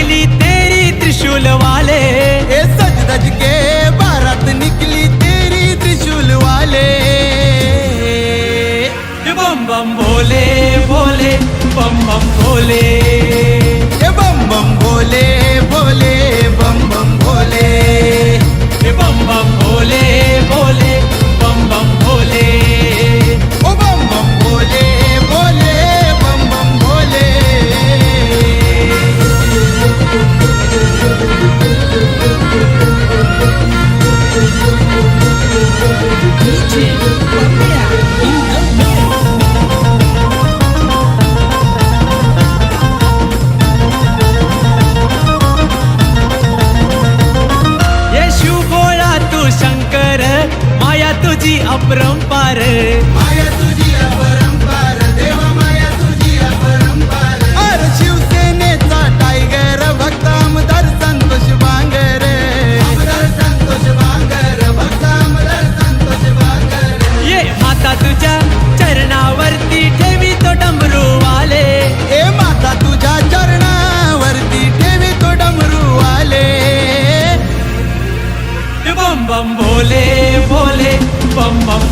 निकली तेरी त्रिशूल वाले। ए सज धज के भारत निकली तेरी त्रिशूल वाले। बम बम भोले भोले बम बम भोले तुझी अपरंपार. माया तुझी अपरंपार देवा माया तुझी अपरंपार. अर शिवसेनेचा टायगर भक्त आमदार संतोष बांगर. आमदार संतोष बांगर भक्त आमदार संतोष बांगर. ये माता तुझ्या चरणावरती ठेवी तो डमरू वाले ए माता तुझ्या चरणावरती ठेवी तो डमरू आले बम बम भोले बम बम